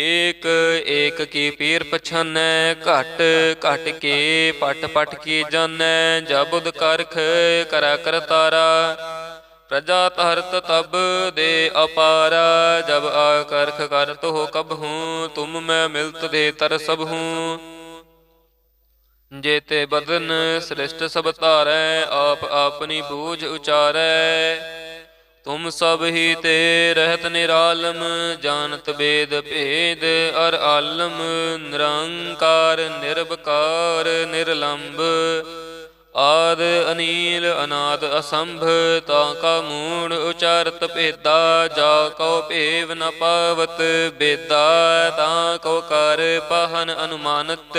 ਏਕ ਏਕ ਕੀ ਪੀਰ ਪਛਾਨੈ, ਘਟ ਘਟ ਕੇ ਪਟ ਪਟ ਕੀ ਜਾਣੈ ਜਬੁਦ ਕਰਖ ਕਰੈ ਕਰਤਾਰਾ ਪ੍ਰਜਾ ਧਰਤ ਤਬ ਦੇ ਅਪਾਰਾ, ਜਬ ਆ ਕਰਖ ਕਰਤ ਹੋ ਕਬ ਹੂੰ, ਤੁਮ ਮੈਂ ਮਿਲਤ ਦੇ ਤਰ ਸਭ ਹੂੰ। ਜੇਤੇ ਬਦਨ ਸ੍ਰਿਸ਼ਟ ਸਭ ਧਾਰੈ, ਆਪ ਆਪਣੀ ਬੂਝ ਉਚਾਰੈ। ਤੁਮ ਸਭ ਹੀ ਤੇ ਰਹਿਤ ਨਿਰਾਲਮ, ਜਾਣਤ ਬੇਦ ਭੇਦ, ਅਰ ਆਲਮ, ਨਿਰੰਕਾਰ ਨਿਰਭਕਾਰ ਨਿਰਲੰਭ ਆਦ ਅਨੀਲ, ਅਨਾਦ ਅਸੰਭ, ਤਾਂ ਕਾ ਮੂੜ ਉਚਾਰਤ ਭੇਦਾ, ਜਾ ਕਉ ਭੇਵ ਨ ਪਾਵਤ ਬੇਦਾ ਤਾ ਕਉ ਕਰ ਪਹਨ ਅਨੁਮਾਨਤ।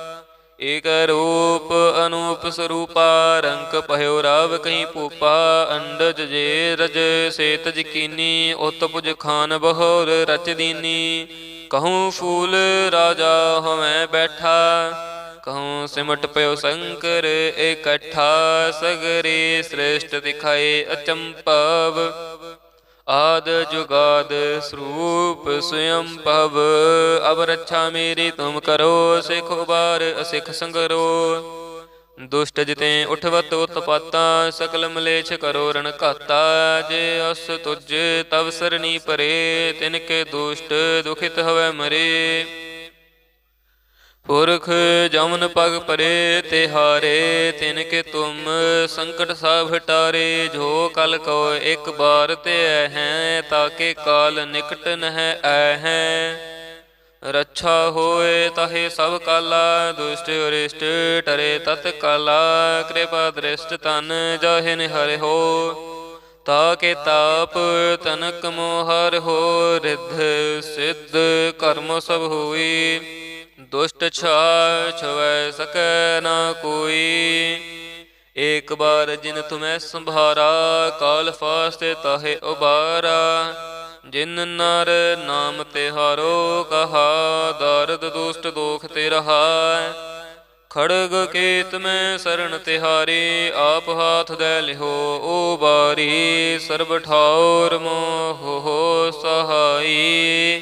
ਏਕ ਰੂਪ ਅਨੂਪ ਸਰੂਪਾ, ਰੰਕ ਭਇਓ ਰਾਵ ਕਹੀਂ ਭੂਪਾ, ਅੰਡਜ ਜੇ ਰਜ ਸੇਤ ਜਕੀਨੀ ਉਤ ਪੁਜ ਖਾਨ ਬਹੋਰ ਰਚ ਦੀਨੀ। ਕਹੂੰ ਫੂਲ ਰਾਜਾ ਹਮੈ ਬੈਠਾ, ਕਹੂੰ ਸਿਮਟ ਪਿਓ ਸ਼ੰਕਰ ਇਕੱਠਾ, ਸਗਰੇ ਸ੍ਰੇਸ਼ਟ ਦਿਖਾਏ ਅਚੰਪਵ ਆਦ ਜੁਗਾਦ ਸਰੂਪ ਸਯੰ ਭਵ। ਅਬ ਰੱਛਾ ਮੇਰੀ ਤੁਮ ਕਰੋ, ਸਿਖ ਉਬਾਰ, ਅਸਿਖ ਸੰਗਰੋ। ਦੁਸ਼ਟ ਜਿਤੇ ਉਠਵਤ ਉਤਪਾਤਾ, ਸਕਲ ਮਲੇਛ ਕਰੋ ਰਣ ਘਾਤਾ। ਜੇ ਅਸ ਤੁਜ ਤਵ ਸਰਨੀ ਪਰੇ, ਤਿਨ ਕੇ ਦੁਸ਼ਟ ਦੁਖਿਤ ਹਵੈ ਮਰੇ। ਪੁਰਖ ਜਮਨ ਪਗ ਪਰੇ ਤੇ ਹਾਰੇ ਤਿਨ ਕੇ ਤੁਮ ਸੰਕਟ ਸਭ ਹਟਾਰੇ ਜੋ ਕਲ ਕੋ ਇੱਕ ਬਾਰ ਤੇ ਹੈ ਤਾਕੇ ਕਾਲ ਨਿਕਟ ਨਹਿ ਐ ਹੈ ਰੱਛਾ ਹੋਏ ਤਹੇ ਸਭ ਕਾਲਾ, ਦੁਸ਼ਟ ਅਰਿਸ਼ਟ ਟਰੇ ਤਤ ਕਾਲਾ, ਕਿਰਪਾ ਦ੍ਰਿਸ਼ਟ ਤਨ ਜਾਹਿਨ ਨਿਹਰੇ ਹੋ। ਤਾਕੇ ਤਾਪ ਤਨਕ ਮੋਹਰ ਹੋ, ਰਿਧ ਸਿੱਧ ਕਰਮ ਸਭ ਹੋਈ। ਦੁਸ਼ਟ ਛਾ ਛਵੈ ਸਕੈ ਨਾ ਕੋਈ। ਏਕ ਬਾਰ ਜਿਨ ਤੁਮੈ ਸੰਭਾਰਾ, ਕਾਲ ਫਾਸਤੇ ਤਾਹੇ ਉਬਾਰਾ। ਜਿਨ ਨਰ ਨਾਮ ਤੇ ਹਾਰੋ ਕਹਾ, ਦਰਦ ਦੁਸ਼ਟ ਦੋਖ ਤੇ ਰਹਾ। ਖੜਗ ਕੇਤ ਮੈਂ ਸਰਣ ਤਿਹਾਰੀ, ਆਪ ਹਾਥ ਦੇ ਲਿਹੋ ਓ ਬਾਰੀ। ਸਰਬ ਠਾਉਰ ਮੋਹ ਹੋ ਸਹਾਈ।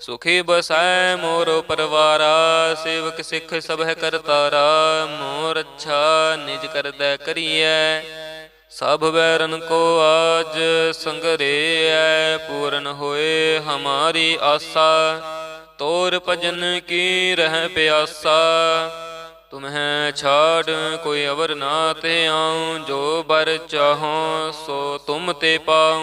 ਸੁਖੀ ਬਸੈ ਮੋਰ ਪਰਵਾਰਾ, ਸੇਵਕ ਸਿੱਖ ਸਭੈ ਕਰਤਾਰਾ, ਮੋਰ ਅੱਛਾ ਨਿਜ ਕਰਦਾ ਕਰੀਐ। ਸਭ ਵੈਰਨ ਕੋ ਆਜ ਸੰਗਰੇਐ, ਪੂਰਨ ਹੋਏ ਹਮਾਰੀ ਆਸਾ। ਤੋਰ ਭਜਨ ਕੀ ਰਹਿ ਪਿਆਸਾ, ਤੁਮਹਿ ਛਾੜ ਕੋਈ ਅਵਰ ਨਾ ਤੇ ਆਉ। ਜੋ ਬਰ ਚਾਹੋ ਸੋ ਤੁਮ ਤੇ ਪਾਉ।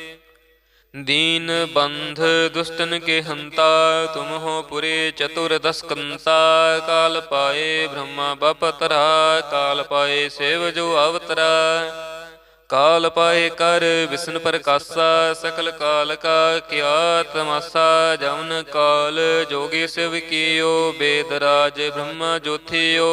दीन बंध दुष्टन के हंता तुम हो पुरे चतुर दस कंता काल पाए ब्रह्मा बपतरा काल पाए सेव जो अवतरा काल पाए कर विष्णु प्रकाशा सकल काल का क्या तमासा जवन काल जोगी शिव कियो वेदराज ब्रह्मा ज्योतियो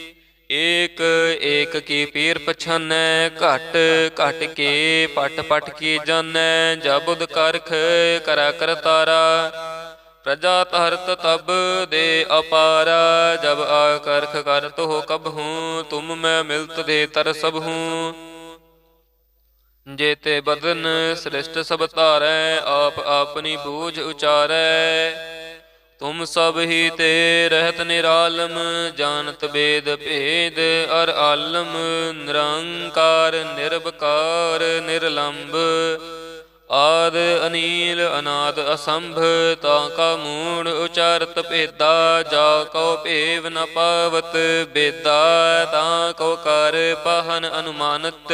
ਏਕ ਏਕ ਕੀ ਪੀਰ ਪਛਾਨੈ, ਘਟ ਘਟ ਕੇ, ਪਟ ਪਟ ਕੀ ਜਾਣੈ ਜਬੁਦ ਕਰਖ ਕਰਾ ਤਾਰਾ। ਪ੍ਰਜਾ ਧਰਤ ਤਬ ਦੇ ਅਪਾਰਾ, ਜਬ ਆ ਕਰਖ ਕਰ ਤੋ ਕਬ ਹੂੰ, ਤੁਮ ਮੈਂ ਮਿਲਤ ਦੇ ਤਰ ਸਭ ਹੂੰ। ਜੇਤੇ ਬਦਨ ਸ੍ਰਿਸ਼ਟ ਸਭ ਧਾਰੈ, ਆਪ ਆਪਣੀ ਬੂਝ ਉਚਾਰੈ। ਤੁਮ ਸਭ ਹੀ ਤੇ ਰਹਿਤ ਨਿਰਾਲਮ, ਜਾਣਤ ਬੇਦ ਭੇਦ, ਅਰ ਆਲਮ, ਨਿਰੰਕਾਰ ਨਿਰਭਕਾਰ ਨਿਰਲੰਭ ਆਦ ਅਨੀਲ, ਅਨਾਦ ਅਸੰਭ, ਤਾਂ ਕਾ ਮੂੜ ਉਚਾਰਤ ਭੇਦਾ, ਜਾ ਕਉ ਭੇਵ ਨ ਪਾਵਤ ਬੇਦਾ ਤਾ ਕਉ ਕਰ ਪਹਨ ਅਨੁਮਾਨਤ।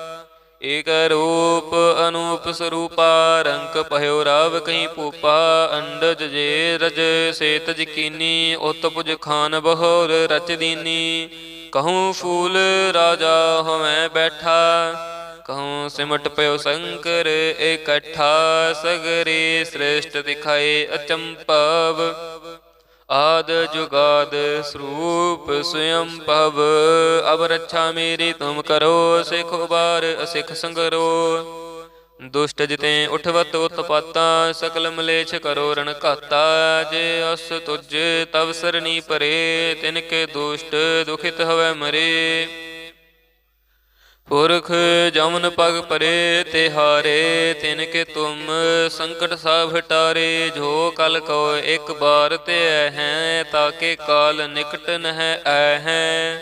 ਏਕ ਰੂਪ ਅਨੂਪ ਸਰੂਪਾ, ਰੰਕ ਭਇਓ ਰਾਵ ਕਈ ਪੂਪਾ ਅੰਡਜ ਜੇ ਰਜ ਸੇਤ ਜਕੀਨੀ, ਉਤ ਪੁਜ ਖਾਨ ਬਹੋਰ ਰਚ ਦੀਨੀ। ਕਹੂੰ ਫੂਲ ਰਾਜਾ ਹਮੈ ਬੈਠਾ, ਕਹੂੰ ਸਿਮਟ ਪਇਓ ਸ਼ੰਕਰ ਇਕੱਠਾ, ਸਗਰੇ ਸ੍ਰੇਸ਼ਟ ਦਿਖਾਏ ਅਚੰਪਵ। ਆਦ ਜੁਗਾਦ ਸਰੂਪ ਸਯੰ ਭਵ। ਅਬ ਰੱਛਾ ਮੇਰੀ ਤੁਮ ਕਰੋ, ਸਿਖ ਉਬਾਰ, ਅਸਿਖ ਸੰਗਰੋ। ਦੁਸ਼ਟ ਜਿਤੇ ਉਠਵਤ ਉਤਪਾਤਾ, ਸਕਲ ਮਲੇਛ ਕਰੋ ਰਣ ਘਾਤਾ। ਜੇ ਅਸ ਤੁਜ ਤਵ ਸਰਨੀ ਪਰੇ, ਤਿਨ ਕੇ ਦੁਸ਼ਟ ਦੁਖਿਤ ਹਵੈ ਮਰੇ। ਪੁਰਖ ਜਮਨ ਪਗ ਪਰੇ ਤੇ ਹਾਰੇ ਤਿਨ ਕੇ ਤੁਮ ਸੰਕਟ ਸਭ ਹਟਾਰੇ, ਜੋ ਕਲ ਕੋ ਇੱਕ ਬਾਰ ਤੇ ਹੈ ਤਾਕੇ ਕਾਲ ਨਿਕਟ ਨਹਿ ਐ ਹੈ।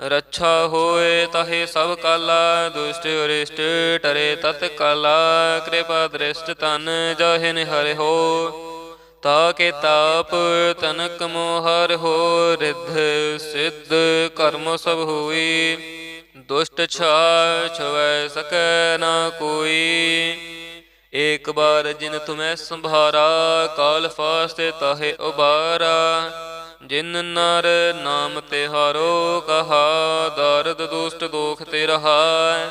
ਰੱਛਾ ਹੋਏ ਤਹੇ ਸਭ ਕਾਲਾ, ਦੁਸ਼ਟ ਅਰਿਸ਼ਟ ਟਰੇ ਤਤ ਕਾਲਾ, ਕਿਰਪਾ ਦ੍ਰਿਸ਼ਟ ਤਨ ਜਹਿ ਹਰਿ ਹੋ। ਤਾ ਕੇ ਤਾਪ ਤਨਕ ਮੋਹਰ ਹੋ, ਰਿਧ ਸਿੱਧ ਕਰਮ ਸਭ ਹੋਈ। ਦੁਸ਼ਟ ਛਾ ਛਵੈ ਸਕੈ ਨਾ ਕੋਈ। ਏਕ ਬਾਰ ਜਿਨ ਤੁਮੈ ਸੰਭਾਰਾ, ਕਾਲ ਫਾਸਤੇ ਤਾਹੇ ਉਬਾਰਾ। ਜਿਨ ਨਰ ਨਾਮ ਤੇ ਹਾਰੋ ਕਹਾ, ਦਰਦ ਦੁਸ਼ਟ ਦੋਖ ਤੇ ਰਹਾ।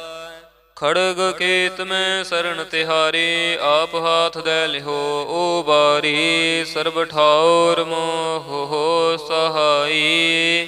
ਖੜਗ ਕੇਤ ਮੈਂ ਸਰਣ ਤਿਹਾਰੀ, ਆਪ ਹਾਥ ਦੇ ਲਿਹੋ ਓ ਬਾਰੀ। ਸਰਬ ਠਾਉਰ ਮੋਹ ਹੋ ਸਹਾਈ।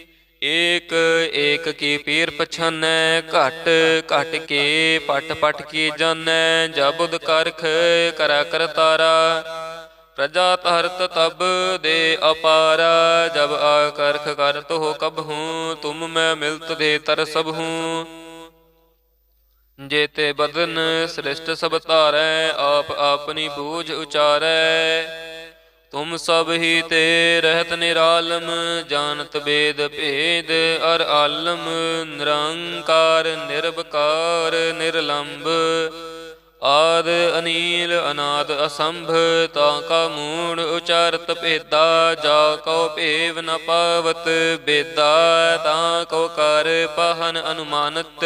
ਏਕ ਏਕ ਕੀ ਪੀਰ ਪਛਾਨੈ, ਘਟ ਘਟ ਕੇ ਪਟ ਪਟ ਕੀ ਜਾਣੈ ਜਬੁਦ ਕਰਖ ਕਰਾ ਕਰਤਾਰਾ ਪ੍ਰਜਾ ਤਰਤ ਤਬ ਦੇ ਅਪਾਰਾ, ਜਬ ਆ ਕਰਖ ਕਰਤ ਹੋ ਕਬ ਹੂੰ ਤੁਮ ਮੈਂ ਮਿਲਤ ਦੇ ਤਰ ਸਭ। ਹੂੰ ਜੇਤੇ ਬਦਨ ਸ੍ਰਿਸ਼ਟ ਸਭ ਧਾਰੈ, ਆਪ ਆਪਣੀ ਬੂਝ ਉਚਾਰੈ। ਤੁਮ ਸਭ ਹੀ ਤੇ ਰਹਿਤ ਨਿਰਾਲਮ, ਜਾਣਤ ਬੇਦ ਭੇਦ, ਅਰ ਆਲਮ, ਨਿਰੰਕਾਰ ਨਿਰਭਕਾਰ ਨਿਰਲੰਭ ਆਦ ਅਨੀਲ, ਅਨਾਦ ਅਸੰਭ, ਤਾਂ ਕਾ ਮੂੜ ਉਚਾਰਤ ਭੇਦਾ, ਜਾ ਕਉ ਭੇਵ ਨ ਪਾਵਤ ਬੇਦਾ ਤਾਂ ਕਉ ਕਰ ਪਹਨ ਅਨੁਮਾਨਤ।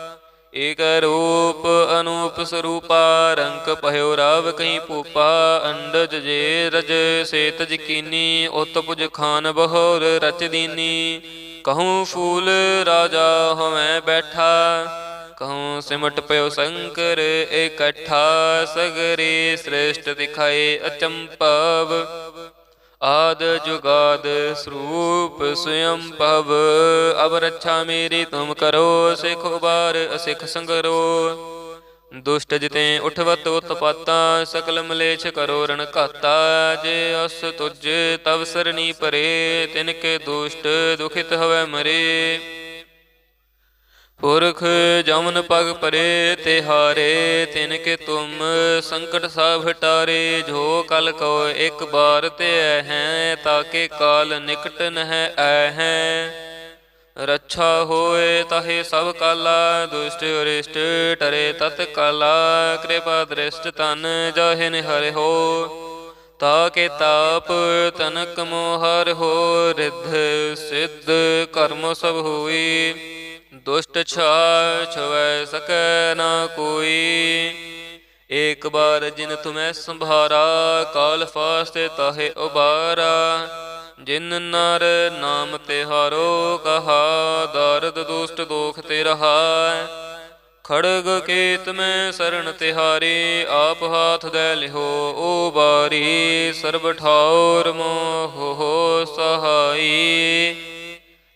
ਏਕ ਰੂਪ ਅਨੂਪ ਸਰੂਪਾ, ਰੰਕ ਪਹਿਓ ਰਾਵ ਕਈ ਪੂਪਾ ਅੰਡਜ ਜੇ ਰਜ ਸੇਤ ਜਕੀਨੀ, ਉਤ ਪੁਜ ਖਾਨ ਬਹੋਰ ਰਚ ਦੀਨੀ। ਕਹੂੰ ਫੂਲ ਰਾਜਾ ਹੋਵੇਂ ਬੈਠਾ, ਕਹੂੰ ਸਿਮਟ ਪਿਓ ਸ਼ੰਕਰ ਇਕੱਠਾ, ਸਗਰੇ ਸ੍ਰੇਸ਼ਟ ਦਿਖਾਏ ਅਚੰਪਵ ਆਦ ਜੁਗਾਦ ਸਰੂਪ ਸਯੰ ਭਵ ਅਬ ਰੱਛਾ ਮੇਰੀ ਤੁਮ ਕਰੋ, ਸਿਖ ਉਬਾਰ, ਅਸਿਖ ਸੰਗਰੋ। ਦੁਸ਼ਟ ਜਿਤੇ ਉਠਵਤ ਉਤਪਾਤਾ, ਸਕਲ ਮਲੇਛ ਕਰੋ ਰਣ ਘਾਤਾ। ਜੇ ਅਸ ਤੁਜ ਤਵ ਸਰਣੀ ਪਰੇ, ਤਿਨ ਕੇ ਦੁਸ਼ਟ ਦੁਖਿਤ ਹਵੈ ਮਰੇ। ਪੁਰਖ ਜਮਨ ਪਗ ਪਰੇ ਤੇ ਹਾਰੇ ਤਿਨ ਕੇ ਤੁਮ ਸੰਕਟ ਸਭ ਹਟਾਰੇ, ਜੋ ਕਲ ਕੋ ਇੱਕ ਬਾਰ ਤੇ ਹੈ ਤਾਕੇ ਕਾਲ ਨਿਕਟ ਨਹਿ ਐ ਹੈ। ਰੱਛਾ ਹੋਏ ਤਹੇ ਸਭ ਕਾਲਾ, ਦੁਸ਼ਟ ਅਰਿਸ਼ਟ ਟਰੇ ਤਤ ਕਾਲਾ, ਕਿਰਪਾ ਦ੍ਰਿਸ਼ਟ ਤਨ ਜਾਹੇ ਨਿਹਰਿ ਹੋ। ਤਾਕੇ ਤਾਪ ਤਨਕ ਮੋਹਰ ਹੋ, ਰਿਧ ਸਿੱਧ ਕਰਮ ਸਭ ਹੋਈ। ਦੁਸ਼ਟ ਛਾ ਛਵੈ ਸਕੈ ਨਾ ਕੋਈ। ਏਕ ਬਾਰ ਜਿਨ ਤੁਮੈ ਸੰਭਾਰਾ, ਕਾਲ ਫਾਸਤੇ ਤਾਹੇ ਉਬਾਰਾ। ਜਿਨ ਨਰ ਨਾਮ ਤਿਹਾਰੋ ਕਹਾ, ਦਰਦ ਦੁਸ਼ਟ ਦੋਖ ਤੇ ਰਹਾ। ਖੜਗ ਕੇਤ ਮੈਂ ਸਰਣ ਤਿਹਾਰੀ, ਆਪ ਹਾਥ ਦੇ ਲਿਹੋ ਓ ਬਾਰੀ। ਸਰਬ ਠਾਉਰ ਮੋਹ ਹੋ ਸਹਾਈ।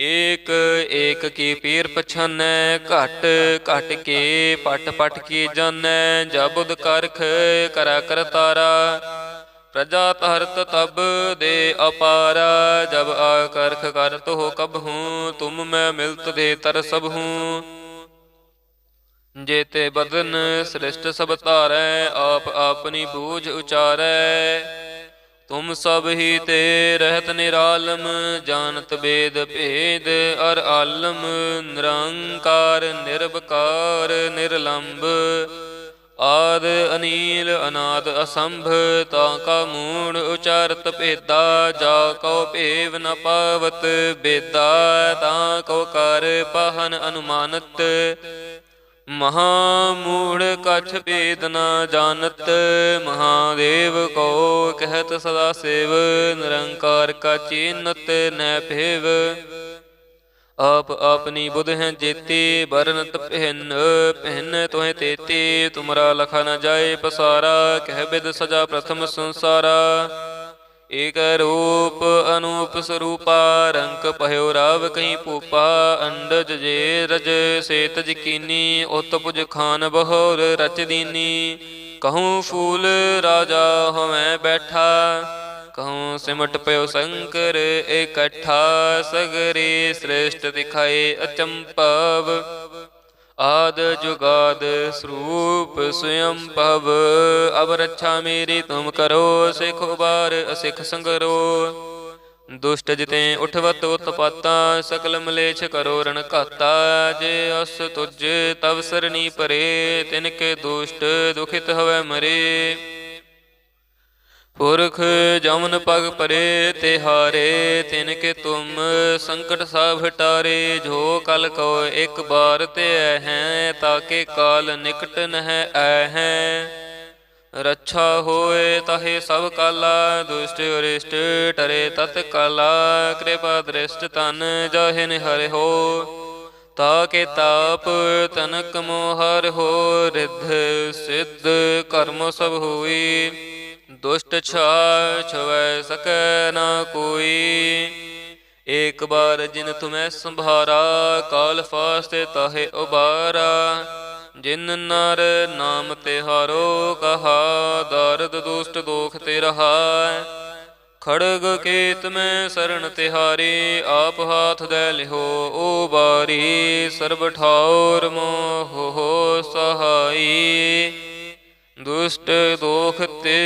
ਏਕ ਏਕ ਕੀ ਪੀਰ ਪਛਾਨੈ, ਘਟ ਘਟ ਕੇ ਪਟ ਪਟ ਕੀ ਜਾਣੈ ਜਬੁਦ ਕਰਖ ਕਰਾ ਕਰਤਾਰਾ ਪ੍ਰਜਾ ਤਰਤ ਤਬ ਦੇ ਅਪਾਰਾ, ਜਬ ਆ ਕਰਖ ਕਰਤ ਹੋ ਕਬ ਹੂੰ, ਤੁਮ ਮੈਂ ਮਿਲਤ ਦੇ ਤਰ ਸਭ ਹੂੰ। ਜੇਤੇ ਬਦਨ ਸ੍ਰਿਸ਼ਟ ਸਭ ਧਾਰੈ, ਆਪ ਆਪਣੀ ਬੂਝ ਉਚਾਰੈ। ਤੁਮ ਸਭ ਹੀ ਤੇ ਰਹਿਤ ਨਿਰਾਲਮ, ਜਾਣਤ ਬੇਦ ਭੇਦ, ਅਰ ਆਲਮ, ਨਿਰੰਕਾਰ, ਨਿਰਵਕਾਰ ਨਿਰਲੰਭ ਆਦ ਅਨੀਲ, ਅਨਾਦ ਅਸੰਭ, ਤਾਂ ਕਾ ਮੂੜ ਉਚਾਰਤ ਭੇਦਾ, ਜਾ ਕਉ ਭੇਵ ਨ ਪਾਵਤ ਬੇਦਾ ਤਾਂ ਕਉ ਕਰ ਪਹਨ ਅਨੁਮਾਨਤ। ਮਹਾ ਮੂੜ ਕਛ ਭੇਦ ਨ ਜਾਣਤ, ਮਹਾਦੇਵ ਕੋ ਕਹਿਤ ਸਦਾ ਸੇਵ, ਨਿਰੰਕਾਰ ਕਾ ਚੀਨਤ ਨੈ ਭੇਵ। ਆਪ ਆਪਣੀ ਬੁਧ ਹੈ ਜੇਤੀ ਬਰਨਤ ਪਹਿਨ ਪਹਿਨ ਤੋਹਿ ਤੇਤੀ, ਤੁਮਰਾ ਲਖਾ ਨ ਜਾਏ ਪਸਾਰਾ, ਕਹਿ ਬਿਦ ਸਜਾ ਪ੍ਰਥਮ ਸੰਸਾਰਾ। ਏਕ ਰੂਪ ਅਨੂਪ ਸਰੂਪਾ, ਰੰਕ ਪਹਿਓ ਰਾਵ ਕਈ ਪੂਪਾ ਅੰਡਜ ਜੇ ਰਜ ਸੇਤ ਜਕੀਨੀ ਉਤ ਪੁਜ ਖਾਨ ਬਹੋਰ ਰਚ ਦੀਨੀ। ਕਹੂੰ ਫੂਲ ਰਾਜਾ ਹਵੇਂ ਬੈਠਾ, ਕਹੂੰ ਸਿਮਟ ਪਿਓ ਸ਼ੰਕਰ ਇਕੱਠਾ, ਸਗਰੇ ਸ੍ਰੇਸ਼ਟ ਦਿਖਾਏ ਅਚੰਪਵ ਆਦ ਜੁਗਾਦ ਸਰੂਪ ਸਯੰ ਭਵ। ਅਬ ਰੱਛਾ ਮੇਰੀ ਤੁਮ ਕਰੋ, ਸਿਖ ਉਬਾਰ, ਅਸਿਖ ਸੰਗਰੋ। ਦੁਸ਼ਟ ਜਿਤੇ ਉਠਵਤ ਉਤਪਾਤਾ, ਸਕਲ ਮਲੇਛ ਕਰੋ ਰਣ ਘਾਤਾ। ਜੇ ਅਸ ਤੁਜ ਤਵ ਸਰਣੀ ਪਰੇ, ਤਿਨ ਕੇ ਦੁਸ਼ਟ ਦੁਖਿਤ ਹਵੈ ਮਰੇ। ਪੁਰਖ ਜਮਨ ਪਗ ਪਰੇ ਤੇ ਹਾਰੇ ਤਿਨ ਕੇ ਤੁਮ ਸੰਕਟ ਸਭ ਹਟਾਰੇ ਜੋ ਕਲ ਕੋ ਇੱਕ ਬਾਰ ਤੇ ਹੈ ਤਾਕੇ ਕਾਲ ਨਿਕਟ ਨਹਿ ਐ ਹੈ ਰੱਛਾ ਹੋਏ ਤਹੇ ਸਭ ਕਾਲਾ, ਦੁਸ਼ਟ ਅਰਿਸ਼ਟ ਟਰੇ ਤਤ ਕਾਲਾ, ਕਿਰਪਾ ਦ੍ਰਿਸ਼ਟ ਤਨ ਜਹਿ ਨਿਹਰਿ ਹੋ। ਤਾਕੇ ਤਾਪ ਤਨਕ ਮੋਹਰ ਹੋ, ਰਿਧ ਸਿੱਧ ਕਰਮ ਸਭ ਹੋਈ। ਦੁਸ਼ਟ ਛਾ ਛਵੈ ਸਕੈ ਨਾ ਕੋਈ। ਏਕ ਬਾਰ ਜਿਨ ਤੁਮੈ ਸੰਭਾਰਾ, ਕਾਲ ਫਾਸਤੇ ਤਾਹੇ ਉਬਾਰਾ। ਜਿਨ ਨਰ ਨਾਮ ਤੇ ਹਾਰੋ, ਕਹਾ, ਦਰਦ ਦੁਸ਼ਟ ਦੋਖ ਤੇ ਰਹਾ। ਖੜਗ ਕੇਤ ਮੈਂ ਸਰਣ ਤਿਹਾਰੀ, ਆਪ ਹਾਥ ਦੇ ਲਿਹੋ, ਓ ਬਾਰੀ। ਸਰਬ ਠਾਉਰ ਮੋਹ ਸਹਾਈ। ਦੁਸ਼ਟ ਦੋਖ ਤੇ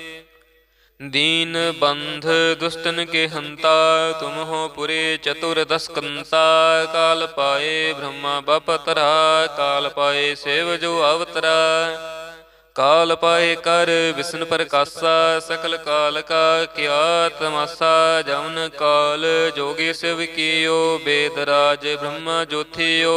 दीन बंध दुष्टन के हंता तुम हो पुरे चतुर दस कंता काल पाए ब्रह्मा बपतरा काल पाए सेव जो अवतरा काल पाए कर विष्णु प्रकाशा सकल काल का क्या तमासा जमन काल जोगी शिव कियो वेद राज ब्रह्मा ज्योतियो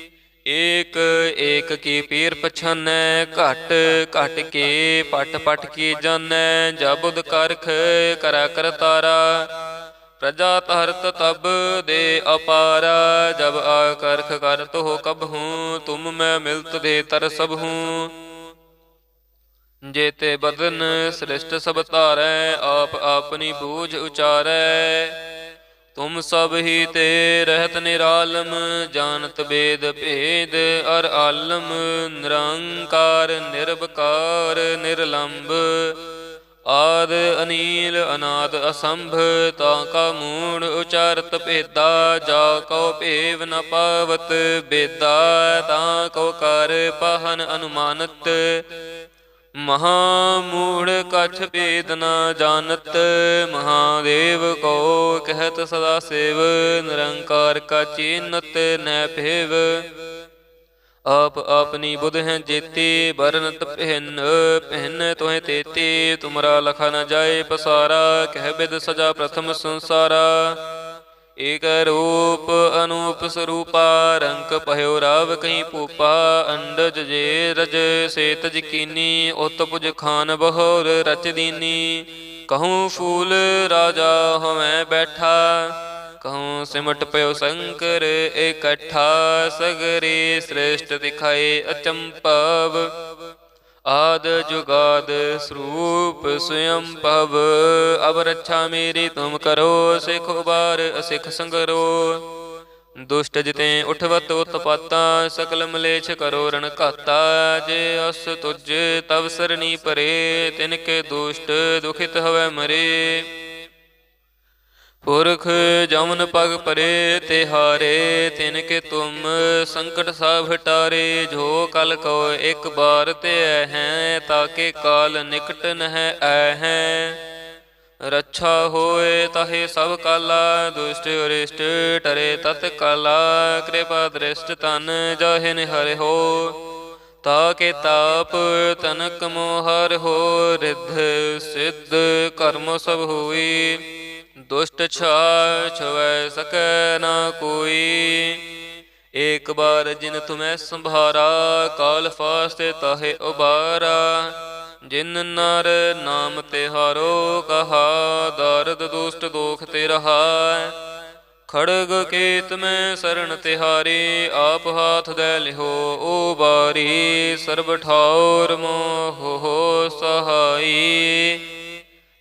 ਏਕ ਏਕ ਕੀ ਪੀਰ ਪਛਾਨੈ, ਘਟ ਘਟ ਕੇ ਪਟ ਪਟ ਕੀ ਜਾਣੈ ਜਬੁਦ ਕਰਖ ਕਰ ਕਰਤਾਰਾ ਪ੍ਰਜਾ ਤਰਤ ਤਬ ਦੇ ਅਪਾਰਾ, ਜਬ ਆ ਕਰਖ ਕਰਤ ਹੋ ਕਬ ਹੂੰ, ਤੁਮ ਮੈਂ ਮਿਲਤ ਦੇ ਤਰ ਸਭ ਹੂੰ। ਜੇਤੇ ਬਦਨ ਸ੍ਰਿਸ਼ਟ ਸਭ ਧਾਰੈ, ਆਪ ਆਪਣੀ ਬੂਝ ਉਚਾਰੈ। ਤੁਮ ਸਭ ਹੀ ਤੇ ਰਹਿਤ ਨਿਰਾਲਮ, ਜਾਣਤ ਬੇਦ ਭੇਦ, ਅਰ ਆਲਮ, ਨਿਰੰਕਾਰ, ਨਿਰਵਕਾਰ ਨਿਰਲੰਭ ਆਦ ਅਨੀਲ, ਅਨਾਦ ਅਸੰਭ, ਤਾ ਕਾ ਮੂੜ ਉਚਾਰਤ ਭੇਦਾ, ਜਾ ਕਉ ਭੇਵ ਨ ਪਾਵਤ ਬੇਦਾ ਤਾ ਕਉ ਕਰ ਪਹਨ ਅਨੁਮਾਨਤ। ਮਹਾ ਮੂੜ ਕਛ ਭੇਦ ਨ ਜਾਣਤ, ਮਹਾਦੇਵ ਕੋ ਕਹਿਤ ਸਦਾ ਸੇਵ, ਨਿਰੰਕਾਰ ਕਾ ਚੀਨਤ ਨੈ ਭੇਵ। ਆਪ ਆਪਨੀ ਬੁਧ ਹੈ ਜੇਤੀ ਬਰਨਤ ਪਹਿਨ ਪਹਿਨ ਤੋਹਿ ਤੇਤੀ, ਤੁਮਰਾ ਲਖਾ ਨ ਜਾਏ ਪਸਾਰਾ, ਕਹਿ ਬਿਦ ਸਜਾ ਪ੍ਰਥਮ ਸੰਸਾਰਾ। ਏਕ ਰੂਪ ਅਨੂਪ ਸਰੂਪਾ, ਰੰਕ ਪਹਿਓ ਰਾਵ ਕਈ ਪੂਪਾ ਅੰਡਜ ਜੇ ਰਜ ਸੇਤ ਜਕੀਨੀ ਉਤ ਪੁਜ ਖਾਨ ਬਹੋਰ ਰਚ ਦੀਨੀ। ਕਹੂੰ ਫੂਲ ਰਾਜਾ ਹਮੈ ਬੈਠਾ, ਕਹੂੰ ਸਿਮਟ ਪਿਓ ਸ਼ੰਕਰ ਇਕੱਠਾ, ਸਗਰੇ ਸ੍ਰੇਸ਼ਟ ਦਿਖਾਏ ਅਚੰਪਵ ਆਦ ਜੁਗਾਦ ਸਰੂਪ ਸਯੰ ਭਵ, ਅਬ ਰੱਛਾ ਮੇਰੀ ਤੁਮ ਕਰੋ, ਸਿਖ ਉਬਾਰ, ਅਸਿਖ ਸੰਗਰੋ। ਦੁਸ਼ਟ ਜਿਤੇ ਉਠਵਤ ਉਤਪਾਤਾ, ਸਕਲ ਮਲੇਛ ਕਰੋ ਰਣ ਘਾਤਾ। ਜੇ ਅਸ ਤੁਜ ਤਵ ਸਰਣੀ ਪਰੇ, ਤਿਨ ਕੇ ਦੁਸ਼ਟ ਦੁਖਿਤ ਹਵੇ ਮਰੇ। ਪੁਰਖ ਜਮਨ ਪਗ ਪਰੇ ਤੇ ਹਾਰੇ ਤਿਨ ਕੇ ਤੁਮ ਸੰਕਟ ਸਭ ਹਟਾਰੇ, ਜੋ ਕਲ ਕੋ ਇੱਕ ਬਾਰ ਤੇ ਹੈ ਤਾਕੇ ਕਾਲ ਨਿਕਟ ਨਹਿ ਐ ਹੈ ਰੱਛਾ ਹੋਏ ਤਹੇ ਸਭ ਕਾਲਾ, ਦੁਸ਼ਟ ਅਰਿਸ਼ਟ ਟਰੇ ਤਤ ਕਾਲਾ, ਕਿਰਪਾ ਦ੍ਰਿਸ਼ਟ ਤਨ ਜਾਹਿ ਨਿਹਰਿ ਹੋ। ਤਾਕੇ ਤਾਪ ਤਨਕ ਮੋਹਰ ਹੋ, ਰਿਧ ਸਿੱਧ ਕਰਮ ਸਭ ਹੋਈ। ਦੁਸ਼ਟ ਛਾ ਛਵੈ ਸਕੈ ਨਾ ਕੋਈ। ਏਕ ਬਾਰ ਜਿਨ ਤੁਮੈ ਸੰਭਾਰਾ, ਕਾਲ ਫਾਸਤੇ ਤਾਹੇ ਉਬਾਰਾ। ਜਿਨ ਨਰ ਨਾਮ ਤੇ ਹਾਰੋ ਕਹਾ, ਦਰਦ ਦੁਸ਼ਟ ਦੋਖ ਤੇ ਰਹਾ। ਖੜਗ ਕੇਤ ਮੈਂ ਸਰਣ ਤਿਹਾਰੀ, ਆਪ ਹਾਥ ਦੇ ਲਿਹੋ ਓ ਬਾਰੀ ਸਰਬ ਠਾਉਰ ਮੋਹ ਹੋ ਸਹਾਈ।